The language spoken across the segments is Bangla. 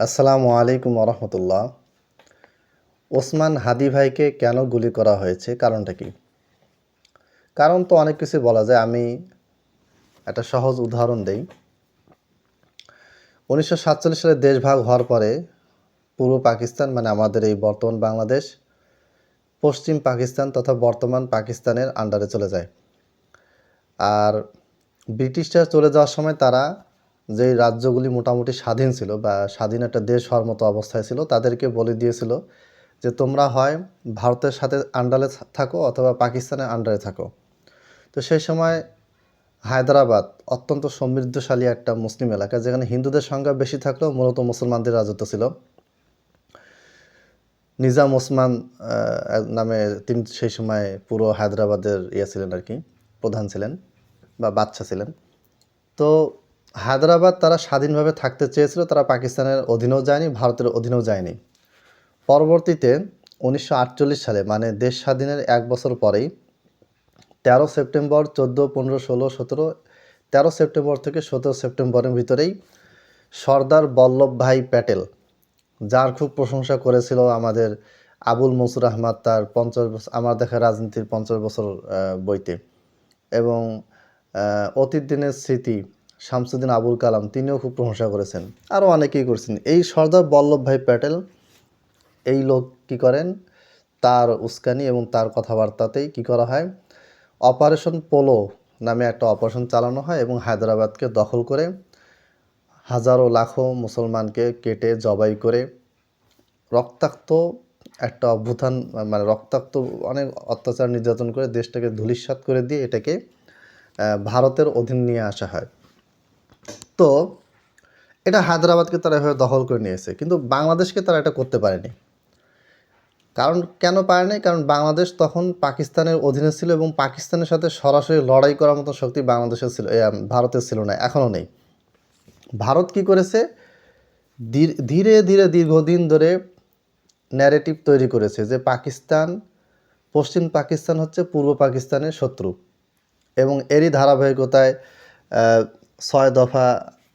আসসালামু আলাইকুম রহমতুল্লাহ ওসমান হাদি ভাইকে কেন গুলি করা হয়েছে? কারণটা কি? কারণ তো অনেক কিছু বলা যায়। আমি একটা সহজ উদাহরণ দেই। উনিশশো সাতচল্লিশ সালে দেশ ভাগ হওয়ার পরে পূর্ব পাকিস্তান মানে আমাদের এই বর্তমান বাংলাদেশ, পশ্চিম পাকিস্তান তথা বর্তমান পাকিস্তানের আন্ডারে চলে যায়। আর ব্রিটিশরা চলে যাওয়ার সময় তারা যেই রাজ্যগুলি মোটামুটি স্বাধীন ছিল বা স্বাধীন একটা দেশ হওয়ার মতো অবস্থায় ছিল, তাদেরকে বলে দিয়েছিল যে তোমরা হয় ভারতের সাথে আন্ডারে থাকো অথবা পাকিস্তানের আন্ডারে থাকো। তো সেই সময় হায়দ্রাবাদ অত্যন্ত সমৃদ্ধশালী একটা মুসলিম এলাকা, যেখানে হিন্দুদের সংখ্যা বেশি থাকলেও মূলত মুসলমানদের রাজত্ব ছিল। নিজাম ওসমান নামে তিনি সেই সময় পুরো হায়দ্রাবাদের ইয়ে ছিলেন আর কি, প্রধান ছিলেন বা বাদশা ছিলেন। তো হায়দ্রাবাদ তারা স্বাধীনভাবে থাকতে চেয়েছিল, তারা পাকিস্তানের অধীনেও যায়নি, ভারতের অধীনেও যায়নি। পরবর্তীতে উনিশশো আটচল্লিশ সালে মানে দেশ স্বাধীনের এক বছর পরেই, তেরো সেপ্টেম্বর চোদ্দ, পনেরো, ষোলো, সতেরো, তেরো সেপ্টেম্বর থেকে সতেরো সেপ্টেম্বরের ভিতরেই সর্দার বল্লভভাই প্যাটেল, যার খুব প্রশংসা করেছিল আমাদের আবুল মনসুর আহমদ তার পঞ্চাশ বছর আমার দেখা রাজনীতির পঞ্চাশ বছর বইতে। এবং অতীত দিনের স্মৃতি শামসুদ্দিন আবুল কালাম, তিনিও খুব প্রশংসা করেছেন। আরও অনেকেই করেছেন। এই সর্দার বল্লভভাই প্যাটেল, এই লোক কি করেন? তার উস্কানি এবং তার কথাবার্তাতেই কি করা হয়? অপারেশন পোলো নামে একটা অপারেশন চালানো হয় এবং হায়দ্রাবাদকে দখল করে হাজারো লাখো মুসলমানকে কেটে জবাই করে রক্তাক্ত একটা অভ্যুত্থান মানে রক্তাক্ত অনেক অত্যাচার নির্যাতন করে দেশটাকে ধূলিসাৎ করে দিয়ে এটাকে ভারতের অধীন নিয়ে আসা হয়। তো এটা হায়দ্রাবাদকে তারা এভাবে দখল করে নিয়েছে, কিন্তু বাংলাদেশকে তারা এটা করতে পারেনি। কারণ কেন পারেনি? কারণ বাংলাদেশ তখন পাকিস্তানের অধীনে ছিল এবং পাকিস্তানের সাথে সরাসরি লড়াই করার মতো শক্তি বাংলাদেশের ছিল ভারতের ছিল না, এখনও নেই। ভারত কি করেছে? ধীরে ধীরে দীর্ঘদিন ধরে ন্যারেটিভ তৈরি করেছে যে পাকিস্তান, পশ্চিম পাকিস্তান হচ্ছে পূর্ব পাকিস্তানের শত্রু এবং এরই ধারাবাহিকতায় ছয় দফা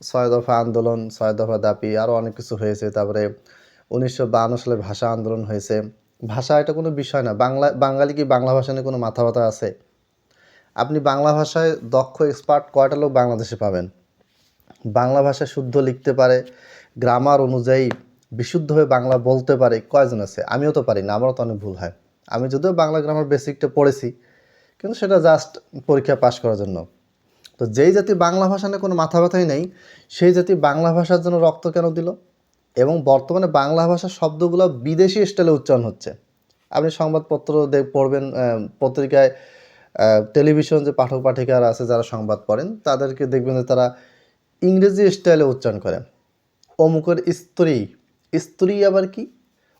ছয় দফা আন্দোলন, ছয় দফা দাবি আরও অনেক কিছু হয়েছে। তারপরে উনিশশো সালে ভাষা আন্দোলন হয়েছে। ভাষা এটা কোনো বিষয় না। বাংলা, বাঙালি কি বাংলা ভাষা নিয়ে কোনো মাথা ব্যথা আছে? আপনি বাংলা ভাষায় দক্ষ এক্সপার্ট কয়টা লোক বাংলাদেশে পাবেন? বাংলা ভাষা শুদ্ধ লিখতে পারে গ্রামার অনুযায়ী বিশুদ্ধভাবে বাংলা বলতে পারে, কয়জন আছে? আমিও তো পারি না, আমারও তো অনেক ভুল হয়। আমি যদিও বাংলা গ্রামার বেসিকটা পড়েছি, কিন্তু সেটা জাস্ট পরীক্ষা পাশ করার জন্য। তো যেই জাতি বাংলা ভাষা নিয়ে কোনো মাথা ব্যথাই নেই, সেই জাতি বাংলা ভাষার জন্য রক্ত কেন দিল? এবং বর্তমানে বাংলা ভাষার শব্দগুলো বিদেশি স্টাইলে উচ্চারণ হচ্ছে। আপনি সংবাদপত্র দেখ পড়বেন পত্রিকায় টেলিভিশন যে পাঠক পাঠিকারা আছে যারা সংবাদ পড়েন, তাদেরকে দেখবেন যে তারা ইংরেজি স্টাইলে উচ্চারণ করে অমুকের স্ত্রী স্ত্রী আবার কি?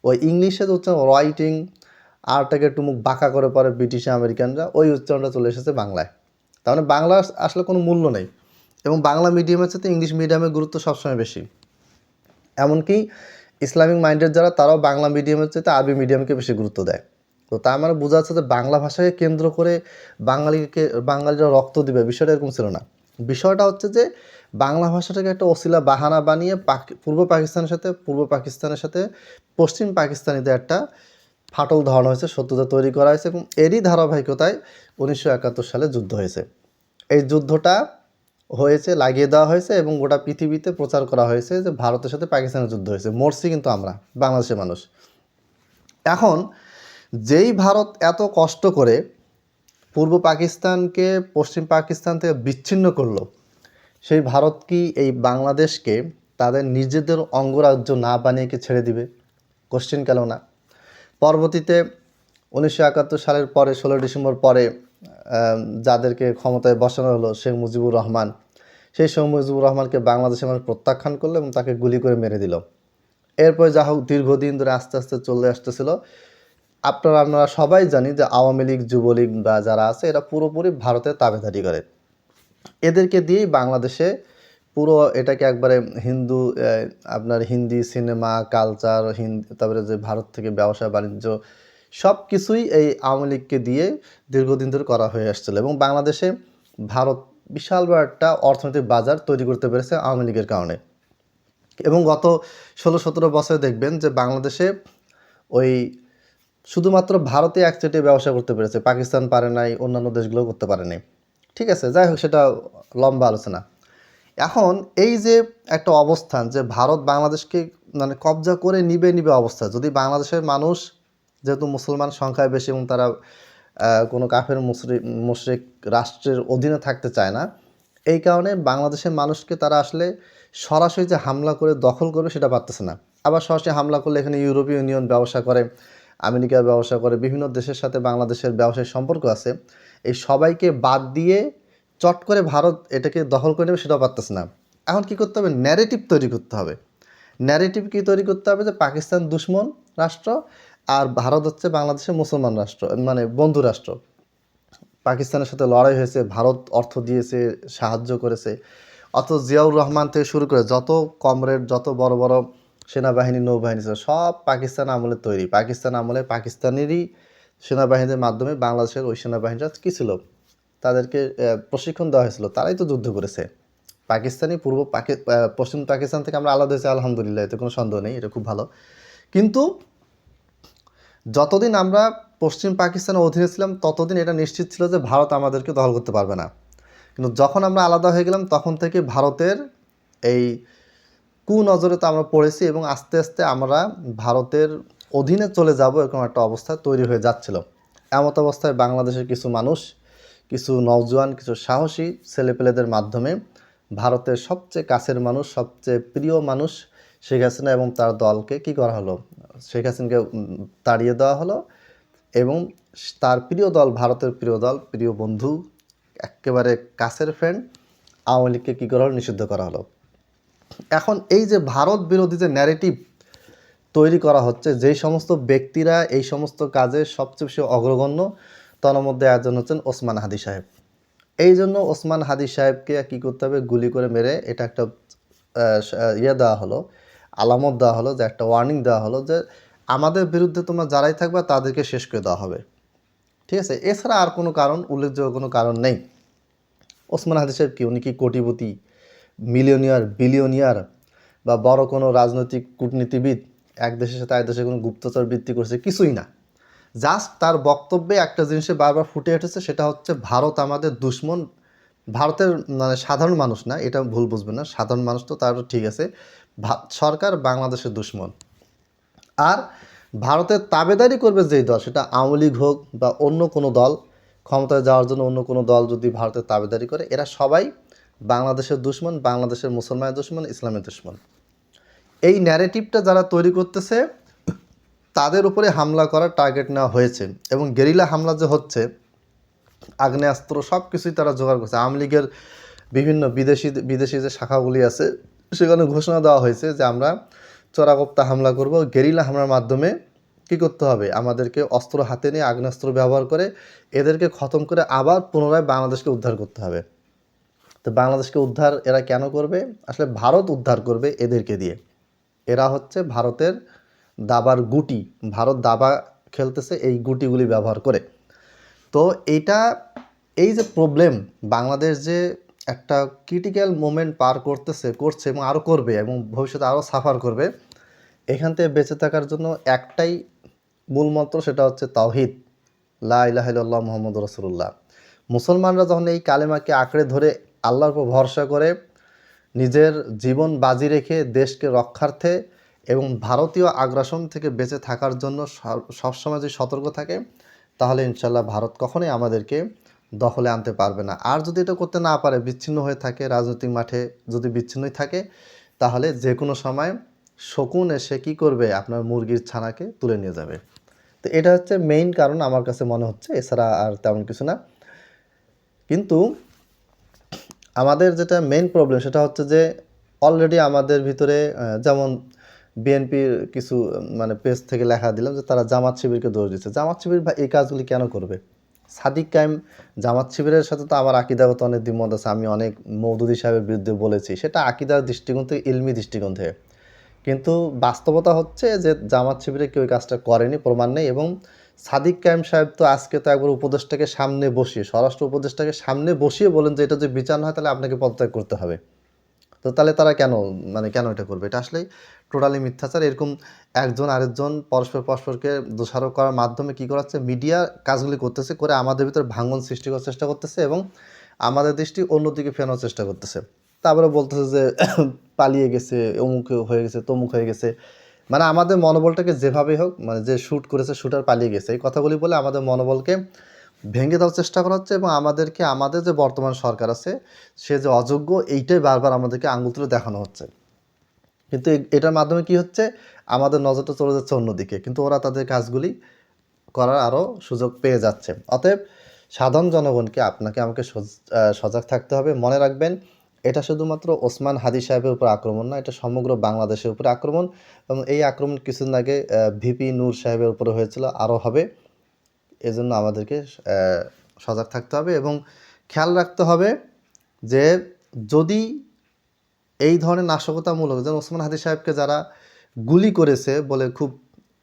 ওই ইংলিশে যে উচ্চারণ রাইটিং আরটাকে একটু মুখ বাঁকা করে পরে ব্রিটিশ আমেরিকানরা ওই উচ্চারণটা চলে এসেছে বাংলায়। তার মানে বাংলা আসলে কোনো মূল্য নেই। এবং বাংলা মিডিয়ামের সাথে ইংলিশ মিডিয়ামের গুরুত্ব সবসময় বেশি। এমনকি ইসলামিক মাইন্ডের যারা, তারাও বাংলা মিডিয়ামের চাইতে আরবি মিডিয়ামকে বেশি গুরুত্ব দেয়। তো তার মানে বোঝা যাচ্ছে যে বাংলা ভাষাকে কেন্দ্র করে বাঙালিকে, বাঙালিরা রক্ত দিবে, বিষয়টা এরকম ছিল না। বিষয়টা হচ্ছে যে বাংলা ভাষাটাকে একটা অশিলা বাহানা বানিয়ে পূর্ব পাকিস্তানের সাথে, পূর্ব পাকিস্তানের সাথে পশ্চিম পাকিস্তানিদের একটা ফাটল ধরানো হয়েছে শত্রুতা তৈরি করা হয়েছে এবং এরই ধারাবাহিকতায় উনিশশো একাত্তর সালে যুদ্ধ হয়েছে। এই যুদ্ধটা হয়েছে, লাগিয়ে দেওয়া হয়েছে এবং গোটা পৃথিবীতে প্রচার করা হয়েছে যে ভারতের সাথে পাকিস্তানের যুদ্ধ হয়েছে। মরছি কিন্তু আমরা, বাংলাদেশের মানুষ। এখন যেই ভারত এত কষ্ট করে পূর্ব পাকিস্তানকে, পশ্চিম পাকিস্তান থেকে বিচ্ছিন্ন করল, সেই ভারত কি এই বাংলাদেশকে তাদের নিজেদের অঙ্গরাজ্য না বানিয়ে ছেড়ে দিবে? কোশ্চেন কেন না। পরবর্তীতে উনিশশো একাত্তর সালের পরে, ষোলো ডিসেম্বর পরে যাদেরকে ক্ষমতায় বসানো হলো, শেখ মুজিবুর রহমান। সেই শেখ মুজিবুর রহমানকে বাংলাদেশের মানুষ প্রত্যাখ্যান করল এবং তাকে গুলি করে মেরে দিল। এরপরে যা হোক, দীর্ঘদিন ধরে আস্তে আস্তে চলে আসতেছিল। আপনারা, আমরা সবাই জানি যে আওয়ামী লীগ, যুবলীগ বা যারা আছে, এরা পুরোপুরি ভারতের তাবেদারি করে। এদেরকে দিয়েই বাংলাদেশে পুরো এটাকে একবারে হিন্দু আপনার হিন্দি সিনেমা, কালচার, হিন্দি, তারপরে যে ভারত থেকে ব্যবসা, বাণিজ্য, সব কিছুই এই আওয়ামী লীগকে দিয়ে দীর্ঘদিন ধরে করা হয়ে আসছিল এবং বাংলাদেশে ভারত বিশাল বড় একটা অর্থনৈতিক বাজার তৈরি করতে পেরেছে আওয়ামী লীগের কারণে। এবং গত ষোলো সতেরো বছরে দেখবেন যে বাংলাদেশে ওই শুধুমাত্র ভারতে একচেটে ব্যবসা করতে পেরেছে, পাকিস্তান পারে নাই, অন্যান্য দেশগুলো করতে পারেনি। ঠিক আছে, যাই হোক, সেটা লম্বা আলোচনা। এখন এই যে একটা অবস্থান যে ভারত বাংলাদেশকে মানে কবজা করে নিবে নিবে অবস্থা, যদি বাংলাদেশের মানুষ যেহেতু মুসলমান সংখ্যায় বেশি এবং তারা কোনো কাফের মুশরিক মুশরিক রাষ্ট্রের অধীনে থাকতে চায় না, এই কারণে বাংলাদেশের মানুষকে তারা আসলে সরাসরি যে হামলা করে দখল করবে সেটা পারতেছে না। আবার সরাসরি হামলা করলে এখানে ইউরোপীয় ইউনিয়ন ব্যবসা করে আমেরিকা ব্যবসা করে, বিভিন্ন দেশের সাথে বাংলাদেশের ব্যবসায়িক সম্পর্ক আছে, এই সবাইকে বাদ দিয়ে চট করে ভারত এটাকে দখল করে নেবে সেটাও পারতেছে না। এখন কি করতে হবে? ন্যারেটিভ তৈরি করতে হবে। ন্যারেটিভ কি তৈরি করতে হবে? যে পাকিস্তান দুশ্মন রাষ্ট্র আর ভারত হচ্ছে বাংলাদেশের মুসলমান রাষ্ট্র মানে বন্ধু রাষ্ট্র। পাকিস্তানের সাথে লড়াই হয়েছে, ভারত অর্থ দিয়েছে, সাহায্য করেছে। অত জিয়াউর রহমান থেকে শুরু করে যত কমরেড যত বড় বড় সেনাবাহিনী, নৌবাহিনী ছিল, সব পাকিস্তান আমলে তৈরি। পাকিস্তান আমলে পাকিস্তানেরই সেনাবাহিনীর মাধ্যমে বাংলাদেশের ওই সেনাবাহিনীরা কী ছিল? তাদেরকে প্রশিক্ষণ দেওয়া হয়েছিল। তারাই তো যুদ্ধ করেছে। পাকিস্তানি পূর্ব পাকি পশ্চিম পাকিস্তান থেকে আমরা আলাদা হয়েছি, আলহামদুলিল্লাহ, এতে কোনো সন্দেহ নেই, এটা খুব ভালো। কিন্তু যতদিন আমরা পশ্চিম পাকিস্তানের অধীনে ছিলাম, ততদিন এটা নিশ্চিত ছিল যে ভারত আমাদেরকে দখল করতে পারবে না। কিন্তু যখন আমরা আলাদা হয়ে গেলাম, তখন থেকে ভারতের এই কুনজরে তো আমরা পড়েছি এবং আস্তে আস্তে আমরা ভারতের অধীনে চলে যাব, এরকম একটা অবস্থা তৈরি হয়ে যাচ্ছিল। এমত অবস্থায় বাংলাদেশের কিছু মানুষ কিছু নওজোয়ান, কিছু সাহসী ছেলেপেলেদের মাধ্যমে ভারতের সবচেয়ে কাছের মানুষ, সবচেয়ে প্রিয় মানুষ শেখ হাসিনা এবং তার দলকে কি করা হলো? শেখ হাসিনাকে তাড়িয়ে দেওয়া হলো এবং তার প্রিয় দল, ভারতের প্রিয় দল, প্রিয় বন্ধু, একেবারে কাছের ফ্রেন্ড আওয়ামী লীগকে কী করা হলো? নিষিদ্ধ করা হলো। এখন এই যে ভারত বিরোধী যে ন্যারেটিভ তৈরি করা হচ্ছে, যেই সমস্ত ব্যক্তিরা এই সমস্ত কাজে সবচেয়ে বেশি অগ্রগণ্য তার মধ্যে একজন হচ্ছেন ওসমান হাদি সাহেব। এই জন্য ওসমান হাদি সাহেবকে কী করতে হবে? গুলি করে মেরে এটা একটা ইয়ে দেওয়া হলো, আলামত দেওয়া হলো, যে একটা ওয়ার্নিং দেওয়া হলো যে আমাদের বিরুদ্ধে তোমরা যারাই থাকবে তাদেরকে শেষ করে দেওয়া হবে। ঠিক আছে? এছাড়া আর কোনো কারণ, উল্লেখযোগ্য কোনো কারণ নেই। ওসমান হাদি সাহেব কি? উনি কি কোটিপতি, মিলিয়নিয়ার, বিলিয়নিয়ার বা বড় কোনো রাজনৈতিক কূটনীতিবিদ, এক দেশের সাথে এক দেশে কোনো গুপ্তচর বৃত্তি করছে? কিছুই না। জাস্ট তার বক্তব্যে একটা জিনিসে বারবার ফুটে উঠেছে, সেটা হচ্ছে ভারত আমাদের দুশ্মন। ভারতের মানে সাধারণ মানুষ না, এটা ভুল বুঝবেন না, সাধারণ মানুষ তো তার ঠিক আছে। সরকার বাংলাদেশের দুশ্মন। আর ভারতের তাবেদারি করবে যেই দল, সেটা আওয়ামী লীগ হোক বা অন্য কোনো দল, ক্ষমতায় যাওয়ার জন্য অন্য কোনো দল যদি ভারতের তাবেদারি করে, এরা সবাই বাংলাদেশের দুশ্মন, বাংলাদেশের মুসলমানের দুশ্মন, ইসলামের দুশ্মন। এই ন্যারেটিভটা যারা তৈরি করতেছে তাদের উপরে হামলা করার টার্গেট নেওয়া হয়েছে এবং গেরিলা হামলা যে হচ্ছে, আগ্নেয়াস্ত্র সব কিছুই তারা জোগাড় করছে। আওয়ামী লীগের বিভিন্ন বিদেশি বিদেশি যে শাখাগুলি আছে, সেখানে ঘোষণা দেওয়া হয়েছে যে আমরা চোরাগোপ্তা হামলা করব। গেরিলা হামলার মাধ্যমে কি করতে হবে? আমাদেরকে অস্ত্র হাতে নিয়ে আগ্নেয়াস্ত্র ব্যবহার করে এদেরকে খতম করে আবার পুনরায় বাংলাদেশকে উদ্ধার করতে হবে। তো বাংলাদেশকে উদ্ধার এরা কেন করবে? আসলে ভারত উদ্ধার করবে এদেরকে দিয়ে। এরা হচ্ছে ভারতের দাবার গুটি, ভারত দাবা খেলতেছে এই গুটিগুলি ব্যবহার করে। তো এইটা, এই যে প্রবলেম বাংলাদেশ যে একটা ক্রিটিক্যাল মোমেন্ট পার করতেছে, করছে এবং আরও করবে এবং ভবিষ্যতে আরও সাফার করবে, এখান থেকে বেঁচে থাকার জন্য একটাই মূল মন্ত্র সেটা হচ্ছে তাওহিদ। লা ইলাহা ইল্লাল্লাহ মোহাম্মদ রসুল্লাহ মুসলমানরা যখন এই কালেমাকে আঁকড়ে ধরে আল্লাহর উপর ভরসা করে, নিজের জীবন বাজি রেখে দেশকে রক্ষার্থে এবং ভারতীয় আগ্রাসন থেকে বেঁচে থাকার জন্য সব- সবসময় যদি সতর্ক থাকে, তাহলে ইনশাল্লাহ ভারত কখনোই আমাদেরকে দখলে আনতে পারবে না। আর যদি এটা করতে না পারে, বিচ্ছিন্ন হয়ে থাকে, রাজনৈতিক মাঠে যদি বিচ্ছিন্নই থাকে, তাহলে যে কোনো সময় শকুন এসে কী করবে? আপনার মুরগির ছানাকে তুলে নিয়ে যাবে। তো এটা হচ্ছে মেইন কারণ আমার কাছে মনে হচ্ছে, এছাড়া আর তেমন কিছু না। কিন্তু আমাদের যেটা মেইন প্রবলেম সেটা হচ্ছে যে অলরেডি আমাদের ভিতরে যেমন বিএনপির কিছু মানে পেজ থেকে লেখা দিলাম যে তারা জামাত শিবিরকে দোষ দিচ্ছে। জামাত শিবির ভাই এই কাজগুলি কেন করবে? সাদিক কায়েম জামাত শিবিরের সাথে তো আমার আকিদাগত অনেক দ্বিমত আছে, আমি অনেক মৌদুদি সাহেবের বিরুদ্ধে বলেছি। সেটা আকিদার দৃষ্টিকোণ থেকে, ইলমি দৃষ্টিকোণ থেকে। কিন্তু বাস্তবতা হচ্ছে যে জামাত শিবিরে কেউ কাজটা করেনি, প্রমাণ নেই এবং সাদিক কায়েম সাহেব তো আজকে তো একবার উপদেশটাকে সামনে বসিয়ে, স্বরাষ্ট্র উপদেশটাকে সামনে বসিয়ে বলেন যে এটা যদি বিচার হয় তাহলে আপনাকে পদত্যাগ করতে হবে। তো তাহলে তারা কেন মানে কেন এটা করবে? এটা আসলে টোটালি মিথ্যাচার। এরকম একজন আরেকজন পরস্পর, পরস্পরকে দোষারোপ করার মাধ্যমে কি করাচ্ছে? মিডিয়া কাজগুলি করতেছে করে আমাদের ভিতরে ভাঙন সৃষ্টি করার চেষ্টা করতেছে এবং আমাদের দৃষ্টি অন্যদিকে ফেরানোর চেষ্টা করতেছে। তারপরে বলতেছে যে পালিয়ে গেছে, অমুক হয়ে গেছে, তমুক হয়ে গেছে। মানে আমাদের মনোবলটাকে যেভাবে হোক মানে যে শ্যুট করেছে শ্যুটার পালিয়ে গেছে। এই কথাগুলি বলে আমাদের মনোবলকে ভেঙে দেওয়ার চেষ্টা করা হচ্ছে এবং আমাদেরকে, আমাদের যে বর্তমান সরকার আছে, সে যে অযোগ্য, এইটাই বারবার আমাদেরকে আঙুল তুলে দেখানো হচ্ছে। কিন্তু এটার মাধ্যমে কি হচ্ছে? আমাদের নজরটা চলে যাচ্ছে অন্যদিকে। কিন্তু ওরা তাদের কাজগুলি করার আরও সুযোগ পেয়ে যাচ্ছে। অতএব সাধারণ জনগণকে আপনাকে আমাকে সজ- সজাগ থাকতে হবে। মনে রাখবেন, এটা শুধুমাত্র ওসমান হাদি সাহেবের উপর আক্রমণ না, এটা সমগ্র বাংলাদেশের উপরে আক্রমণ এবং এই আক্রমণ কিছুদিন আগে ভিপি নূর সাহেবের উপরে হয়েছিল আরও হবে। এজন্য আমাদেরকে সজাগ থাকতে হবে এবং খেয়াল রাখতে হবে যে যদি এই ধরনের নাশকতামূলক, যেমন ওসমান হাদি সাহেবকে যারা গুলি করেছে বলে খুব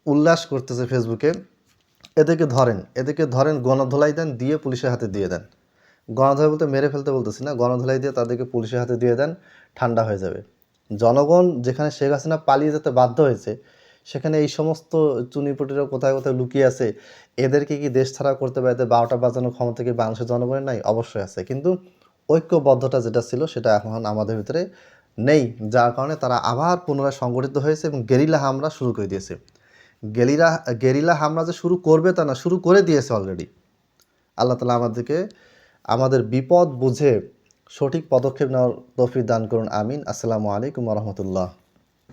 উল্লাস করতেছে ফেসবুকে, এদেরকে ধরেন এদেরকে ধরেন গণধোলাই দেন, দিয়ে পুলিশের হাতে দিয়ে দেন। গণধোলাই বলতে মেরে ফেলতে বলতেছি না, গণধোলাই দিয়ে তাদেরকে পুলিশের হাতে দিয়ে দেন, ঠান্ডা হয়ে যাবে। জনগণ যেখানে শেখ হাসিনা পালিয়ে যেতে বাধ্য হয়েছে সেখানে এই সমস্ত চুনিপুটিরা কোথায় কোথায় লুকিয়ে আছে, এদেরকে কি দেশ ছাড়া করতে পারে? বারোটা বাজানোর ক্ষমতা কি বাংলাদেশের জনগণের? নাই, অবশ্যই আছে। কিন্তু ঐক্যবদ্ধতা যেটা ছিল, সেটা এখন আমাদের ভিতরে নেই। যার কারণে তারা আবার পুনরায় সংগঠিত হয়েছে এবং গেরিলা হামলা শুরু করে দিয়েছে। গেরিলা গেরিলা হামলা যে শুরু করবে তা না, শুরু করে দিয়েছে অলরেডি আল্লাহ তালা আমাদেরকে, আমাদের বিপদ বুঝে সঠিক পদক্ষেপ নেওয়ার তৌফিক দান করুন, আমিন। আসসালামু আলাইকুম রহমতুল্লাহ।